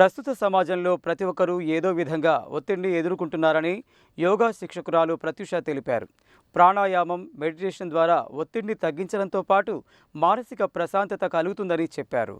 ప్రస్తుత సమాజంలో ప్రతి ఒక్కరూ ఏదో విధంగా ఒత్తిడిని ఎదుర్కొంటున్నారని యోగా శిక్షకురాలు ప్రత్యుష తెలిపారు. ప్రాణాయామం మెడిటేషన్ ద్వారా ఒత్తిడిని తగ్గించడంతో పాటు మానసిక ప్రశాంతత కలుగుతుందని చెప్పారు.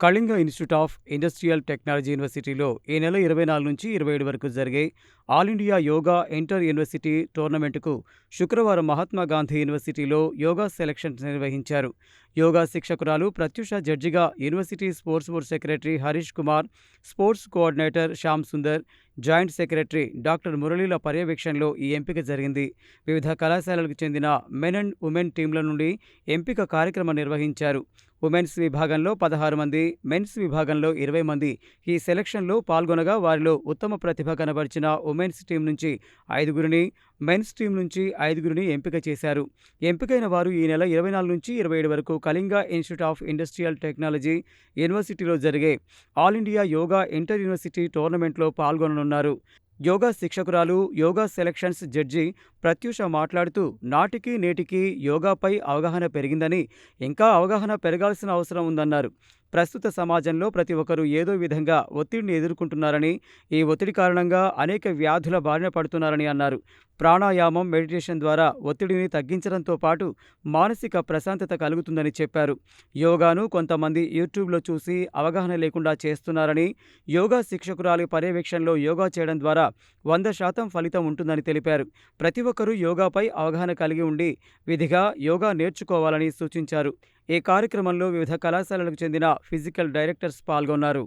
Kalinga institute of industrial technology యూనివర్సిటీలో ఈ నెల ఇరవై నాలుగు నుంచి ఇరవై ఏడు వరకు జరిగే all India yoga inter university టోర్నమెంటుకు శుక్రవారం మహాత్మా గాంధీ యూనివర్సిటీలో యోగా సెలక్షన్స్ నిర్వహించారు. యోగా శిక్షకురాలు ప్రత్యుష జడ్జిగా university sports board secretary Harish Kumar sports coordinator Shyam Sundar joint secretary doctor మురళీల పర్యవేక్షణలో ఈ ఎంపిక జరిగింది. వివిధ కళాశాలలకు చెందిన మెన్ అండ్ ఉమెన్ టీంల నుండి ఎంపిక కార్యక్రమం నిర్వహించారు. ఉమెన్స్ విభాగంలో పదహారు మంది మెన్స్ విభాగంలో ఇరవై మంది. ఈ సెలక్షన్లో పాల్గొనగా వారిలో ఉత్తమ ప్రతిభ కనబరిచిన ఉమెన్స్ టీం నుంచి ఐదుగురిని మెయిన్ స్ట్రీమ్ నుంచి ఐదుగురిని ఎంపిక చేశారు. ఎంపికైన వారు ఈ నెల ఇరవై నాలుగు నుంచి ఇరవై ఏడు వరకు Kalinga institute of industrial technology యూనివర్సిటీలో జరిగే all India yoga inter university టోర్నమెంట్లో పాల్గొననున్నారు. యోగా శిక్షకురాలు యోగా సెలక్షన్స్ జడ్జి ప్రత్యూష మాట్లాడుతూ నాటికి నేటికి యోగాపై అవగాహన పెరిగిందని ఇంకా అవగాహన పెరగాల్సిన అవసరం ఉందన్నారు. ప్రస్తుత సమాజంలో ప్రతి ఒక్కరూ ఏదో విధంగా ఒత్తిడిని ఎదుర్కొంటున్నారని ఈ ఒత్తిడి కారణంగా అనేక వ్యాధుల బారిన పడుతున్నారని అన్నారు. ప్రాణాయామం మెడిటేషన్ ద్వారా ఒత్తిడిని తగ్గించడంతో పాటు మానసిక ప్రశాంతత కలుగుతుందని చెప్పారు. యోగాను కొంతమంది యూట్యూబ్లో చూసి అవగాహన లేకుండా చేస్తున్నారని యోగా శిక్షకురాలి పర్యవేక్షణలో యోగా చేయడం ద్వారా వంద శాతం ఫలితం ఉంటుందని తెలిపారు. ప్రతి ఒక్కరూ యోగాపై అవగాహన కలిగి ఉండి విధిగా యోగా నేర్చుకోవాలని సూచించారు. ఈ కార్యక్రమంలో వివిధ కళాశాలలకు చెందిన ఫిజికల్ డైరెక్టర్స్ పాల్గొన్నారు.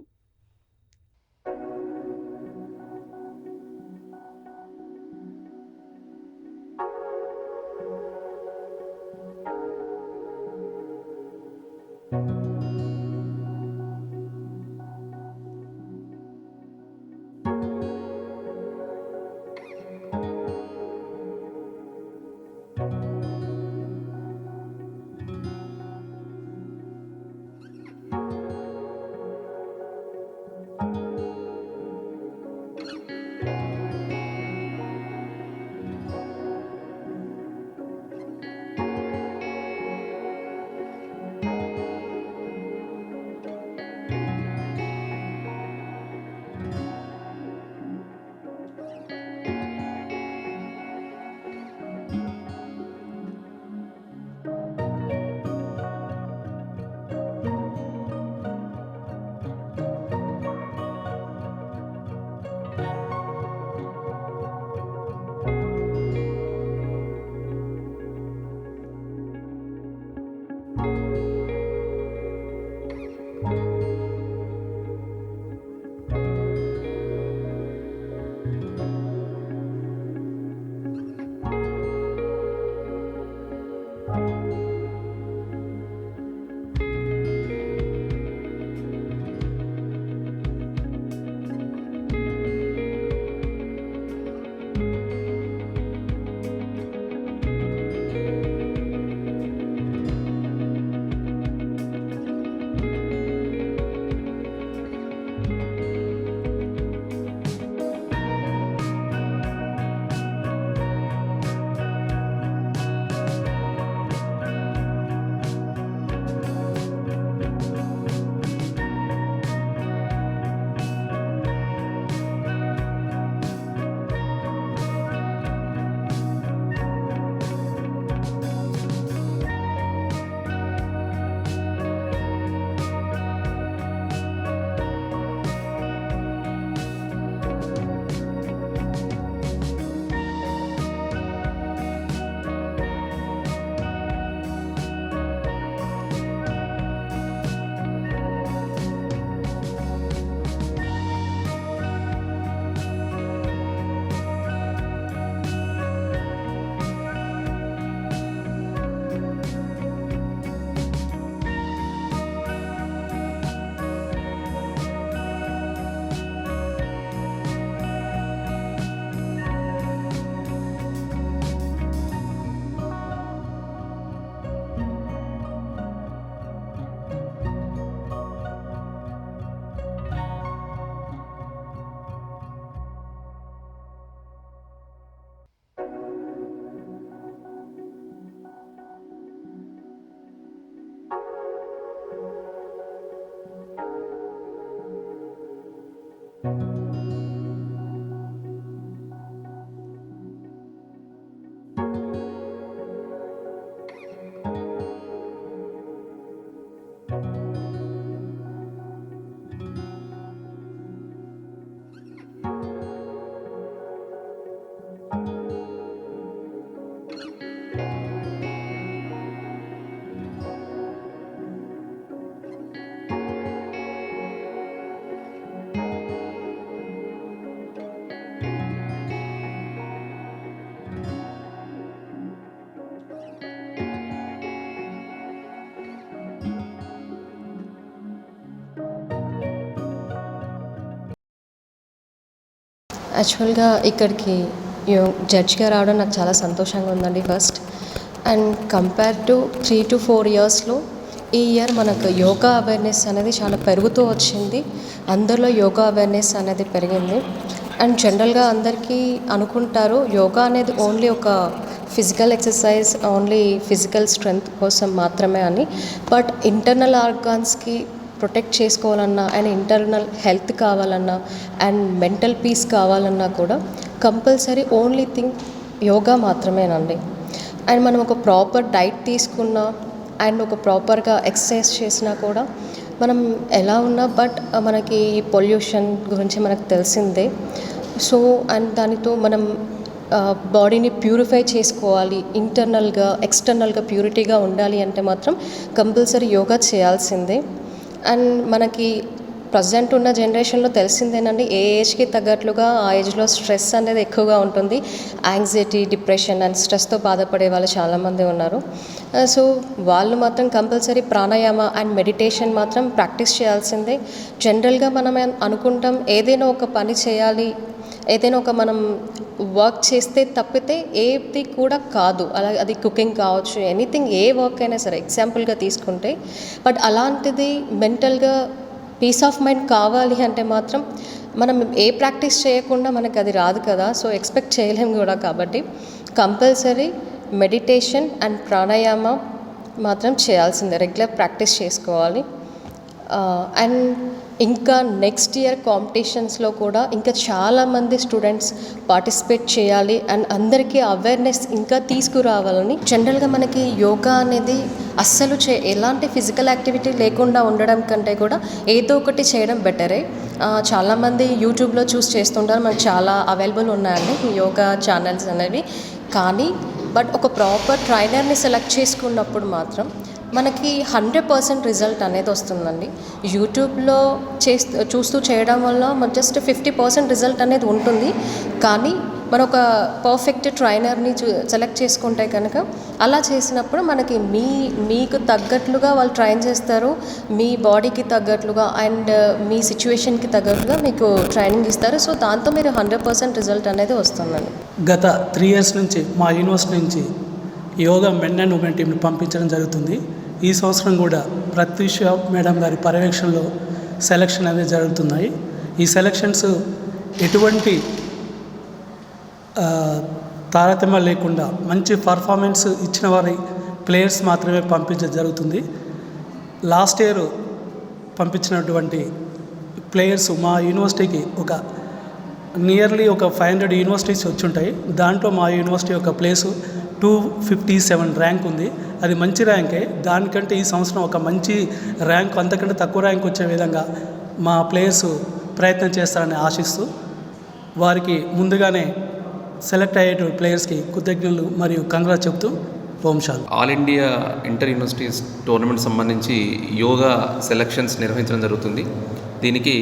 యాక్చువల్గా ఇక్కడికి యో జడ్జ్గా రావడం నాకు చాలా సంతోషంగా ఉందండి first. And compare to three to four ఇయర్స్లో ఈ ఇయర్ మనకు యోగా అవేర్నెస్ అనేది చాలా పెరుగుతూ వచ్చింది. అందరిలో యోగా అవేర్నెస్ అనేది పెరిగింది. అండ్ జనరల్గా అందరికీ అనుకుంటారు యోగా అనేది ఓన్లీ ఒక physical exercise only physical strength కోసం మాత్రమే అని. బట్ ఇంటర్నల్ ఆర్గాన్స్కి ప్రొటెక్ట్ చేసుకోవాలన్నా అండ్ ఇంటర్నల్ హెల్త్ కావాలన్నా అండ్ మెంటల్ పీస్ కావాలన్నా కూడా కంపల్సరీ ఓన్లీ థింగ్ యోగా మాత్రమేనండి. అండ్ మనం ఒక ప్రాపర్ డైట్ తీసుకున్నా అండ్ ఒక ప్రాపర్గా ఎక్సర్సైజ్ చేసినా కూడా మనం ఎలా ఉన్నా బట్ మనకి ఈ పొల్యూషన్ గురించి మనకు తెలిసిందే. సో అండ్ దానితో మనం బాడీని ప్యూరిఫై చేసుకోవాలి ఇంటర్నల్గా ఎక్స్టర్నల్గా ప్యూరిటీగా ఉండాలి అంటే మాత్రం కంపల్సరీ యోగా చేయాల్సిందే. అండ్ మనకి ప్రజెంట్ ఉన్న జనరేషన్లో తెలిసిందేనండి ఏ ఏజ్కి తగ్గట్లుగా ఆ ఏజ్లో స్ట్రెస్ అనేది ఎక్కువగా ఉంటుంది. యాంగ్జైటీ డిప్రెషన్ అండ్ స్ట్రెస్తో బాధపడే వాళ్ళు చాలామంది ఉన్నారు. సో వాళ్ళు మాత్రం కంపల్సరీ ప్రాణాయామ అండ్ మెడిటేషన్ మాత్రం ప్రాక్టీస్ చేయాల్సిందే. జనరల్గా మనం అనుకుంటాం ఏదైనా ఒక పని చేయాలి ఏదైనా ఒక మనం వర్క్ చేస్తే తప్పితే ఏది కూడా కాదు. అలా అది కుకింగ్ కావచ్చు ఎనీథింగ్ ఏ వర్క్ అయినా సరే ఎగ్జాంపుల్గా తీసుకుంటే. బట్ అలాంటిది మెంటల్గా పీస్ ఆఫ్ మైండ్ కావాలి అంటే మాత్రం మనం ఏ ప్రాక్టీస్ చేయకుండా మనకు అది రాదు కదా. సో ఎక్స్పెక్ట్ చేయలేము కూడా కాబట్టి కంపల్సరీ మెడిటేషన్ అండ్ ప్రాణాయామ మాత్రం చేయాల్సిందే. రెగ్యులర్ ప్రాక్టీస్ చేసుకోవాలి. Uh, అండ్ ఇంకా నెక్స్ట్ ఇయర్ కాంపిటీషన్స్లో కూడా ఇంకా చాలామంది స్టూడెంట్స్ పార్టిసిపేట్ చేయాలి అండ్ అందరికీ అవేర్నెస్ ఇంకా తీసుకురావాలని. జనరల్గా మనకి యోగా అనేది అస్సలు చే ఎలాంటి ఫిజికల్ యాక్టివిటీ లేకుండా ఉండడం కంటే కూడా ఏదో ఒకటి చేయడం బెటరే చాలామంది యూట్యూబ్లో చూస్ చేస్తుంటారు. మనకు చాలా అవైలబుల్ ఉన్నాయండి యోగా ఛానల్స్ అనేవి. కానీ బట్ ఒక ప్రాపర్ ట్రైనర్ని సెలెక్ట్ చేసుకున్నప్పుడు మాత్రం మనకి హండ్రెడ్ పర్సెంట్ రిజల్ట్ అనేది వస్తుందండి. యూట్యూబ్లో చేస్తూ చూస్తూ చేయడం వల్ల మన జస్ట్ ఫిఫ్టీ పర్సెంట్ రిజల్ట్ అనేది ఉంటుంది. కానీ మన ఒక పర్ఫెక్ట్ ట్రైనర్ని చూ సెలెక్ట్ చేసుకుంటే కనుక అలా చేసినప్పుడు మనకి మీ మీకు తగ్గట్లుగా వాళ్ళు ట్రైన్ చేస్తారు. మీ బాడీకి తగ్గట్లుగా అండ్ మీ సిచ్యువేషన్కి తగ్గట్లుగా మీకు ట్రైనింగ్ ఇస్తారు. సో దాంతో మీరు హండ్రెడ్ పర్సెంట్ రిజల్ట్ అనేది వస్తుందండి. గత త్రీ ఇయర్స్ నుంచి మా యూనివర్సిటీ నుంచి యోగా మెన్ అండ్ ఉమెన్ టీంని పంపించడం జరుగుతుంది. ఈ సంవత్సరం కూడా ప్రత్యూష మేడం గారి పర్యవేక్షణలో సెలక్షన్ అనేది జరుగుతున్నాయి. ఈ సెలక్షన్స్ ఎటువంటి తారతమ్య తారతమ్యం లేకుండా మంచి పర్ఫార్మెన్స్ ఇచ్చిన వారి ప్లేయర్స్ మాత్రమే పంపించడం జరుగుతుంది. లాస్ట్ ఇయర్ పంపించినటువంటి ప్లేయర్స్ మా యూనివర్సిటీకి ఒక నియర్లీ ఒక ఫైవ్ హండ్రెడ్ యూనివర్సిటీస్ వచ్చి ఉంటాయి. దాంట్లో మా యూనివర్సిటీ యొక్క place two fifty seven rank ఉంది. అది మంచి ర్యాంకే. దానికంటే ఈ సంవత్సరం ఒక మంచి ర్యాంక్ అంతకంటే తక్కువ ర్యాంక్ వచ్చే విధంగా మా ప్లేయర్స్ ప్రయత్నం చేస్తారని ఆశిస్తూ వారికి ముందుగానే సెలెక్ట్ అయ్యే ప్లేయర్స్కి కృతజ్ఞతలు మరియు కంగ్రా చెప్తూ వంశాలు all India inter universities tournament సంబంధించి యోగా సెలక్షన్స్ నిర్వహించడం జరుగుతుంది. దీనికి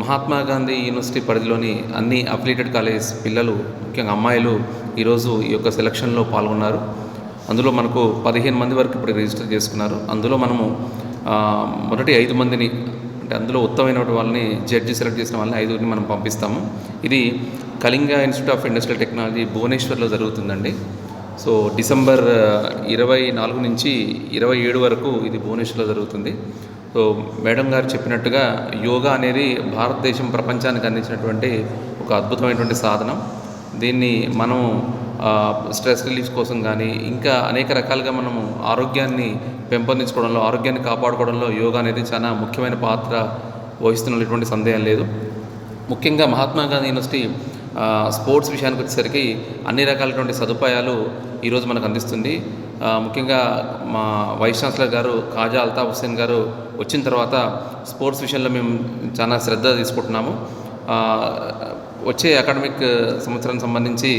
మహాత్మా గాంధీ యూనివర్సిటీ పరిధిలోని అన్ని అఫిలేటెడ్ కాలేజెస్ పిల్లలు ముఖ్యంగా అమ్మాయిలు ఈరోజు ఈ యొక్క సెలక్షన్లో పాల్గొన్నారు. అందులో మనకు పదిహేను మంది వరకు ఇప్పుడు రిజిస్టర్ చేసుకున్నారు. అందులో మనము మొదటి ఐదు మందిని అంటే అందులో ఉత్తమైన వాళ్ళని జడ్జి సెలెక్ట్ చేసిన వాళ్ళని ఐదుగురిని మనం పంపిస్తాము. ఇది Kalinga institute of industrial technology భువనేశ్వర్లో జరుగుతుందండి. సో డిసెంబర్ ఇరవై నాలుగు నుంచి ఇరవై ఏడు వరకు ఇది భువనేశ్వర్లో జరుగుతుంది. సో మేడం గారు చెప్పినట్టుగా యోగా అనేది భారతదేశం ప్రపంచానికి అందించినటువంటి ఒక అద్భుతమైనటువంటి సాధనం. దీన్ని మనం స్ట్రెస్ రిలీఫ్ కోసం కానీ ఇంకా అనేక రకాలుగా మనము ఆరోగ్యాన్ని పెంపొందించుకోవడంలో ఆరోగ్యాన్ని కాపాడుకోవడంలో యోగా అనేది చాలా ముఖ్యమైన పాత్ర వహిస్తున్నటువంటి సందేహం లేదు. ముఖ్యంగా మహాత్మా గాంధీ యూనివర్సిటీ స్పోర్ట్స్ విషయానికి వచ్చేసరికి అన్ని రకాలైనటువంటి సదుపాయాలు ఈరోజు మనకు అందిస్తుంది. ముఖ్యంగా మా వైస్ ఛాన్సలర్ గారు ఖాజా అల్తాఫ్ హుస్సేన్ గారు వచ్చిన తర్వాత స్పోర్ట్స్ విషయంలో మేము చాలా శ్రద్ధ తీసుకుంటున్నాము. వచ్చే అకాడమిక్ సంవత్సరానికి సంబంధించి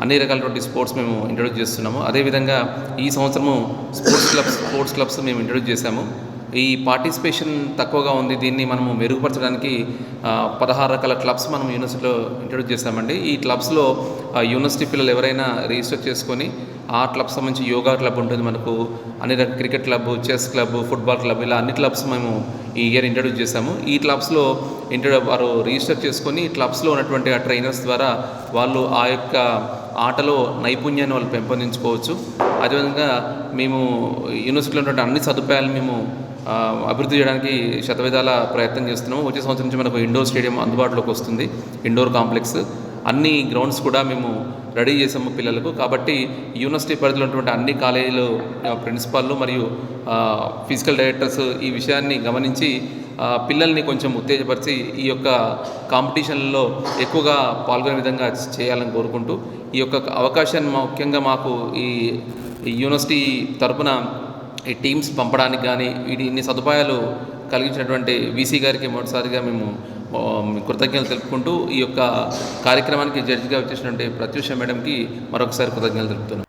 అన్ని రకాలటువంటి స్పోర్ట్స్ మేము ఇంట్రొడ్యూస్ చేస్తున్నాము. అదేవిధంగా ఈ సంవత్సరము స్పోర్ట్స్ క్లబ్స్ స్పోర్ట్స్ క్లబ్స్ మేము ఇంట్రొడ్యూస్ చేశాము. ఈ పార్టిసిపేషన్ తక్కువగా ఉంది. దీన్ని మనము మెరుగుపరచడానికి పదహారు రకాల క్లబ్స్ మనం యూనివర్సిటీలో ఇంట్రడ్యూస్ చేస్తామండి ఈ క్లబ్స్లో యూనివర్సిటీ పిల్లలు ఎవరైనా రిజిస్టర్ చేసుకొని ఆ క్లబ్ సంబంధించి యోగా క్లబ్ ఉంటుంది మనకు. అన్ని రకాల cricket club chess club football club ఇలా అన్ని క్లబ్స్ మేము ఈ ఇయర్ ఇంట్రడ్యూస్ చేశాము. ఈ క్లబ్స్లో ఇంట్రడ్యూ వారు రిజిస్టర్ చేసుకొని క్లబ్స్లో ఉన్నటువంటి ఆ ట్రైనర్స్ ద్వారా వాళ్ళు ఆ యొక్క ఆటలో నైపుణ్యాన్ని వాళ్ళు పెంపొందించుకోవచ్చు. అదేవిధంగా మేము యూనివర్సిటీలో ఉన్నటువంటి అన్ని సదుపాయాలు మేము అభివృద్ధి చేయడానికి శతవిధాల ప్రయత్నం చేస్తున్నాము వచ్చే సంవత్సరం నుంచి మనకు ఇండోర్ స్టేడియం అందుబాటులోకి వస్తుంది. Indoor complex. అన్ని గ్రౌండ్స్ కూడా మేము రెడీ చేసాము పిల్లలకు. కాబట్టి యూనివర్సిటీ పరిధిలో ఉన్నటువంటి అన్ని కాలేజీలు ప్రిన్సిపాల్లు మరియు ఫిజికల్ డైరెక్టర్స్ ఈ విషయాన్ని గమనించి పిల్లల్ని కొంచెం ఉత్తేజపరిచి ఈ యొక్క కాంపిటీషన్లో ఎక్కువగా పాల్గొనే విధంగా చేయాలని కోరుకుంటూ ఈ యొక్క అవకాశాన్ని ముఖ్యంగా మాకు ఈ యూనివర్సిటీ తరపున ఈ టీమ్స్ పంపడానికి కానీ వీటి ఇన్ని సదుపాయాలు కలిగించినటువంటి వీసీ గారికి మొదటిసారిగా మేము కృతజ్ఞతలు తెలుపుకుంటూ ఈ యొక్క కార్యక్రమానికి జడ్జిగా వచ్చేసినటువంటి ప్రత్యూష మేడంకి మరొకసారి కృతజ్ఞతలు తెలుపుతున్నాం.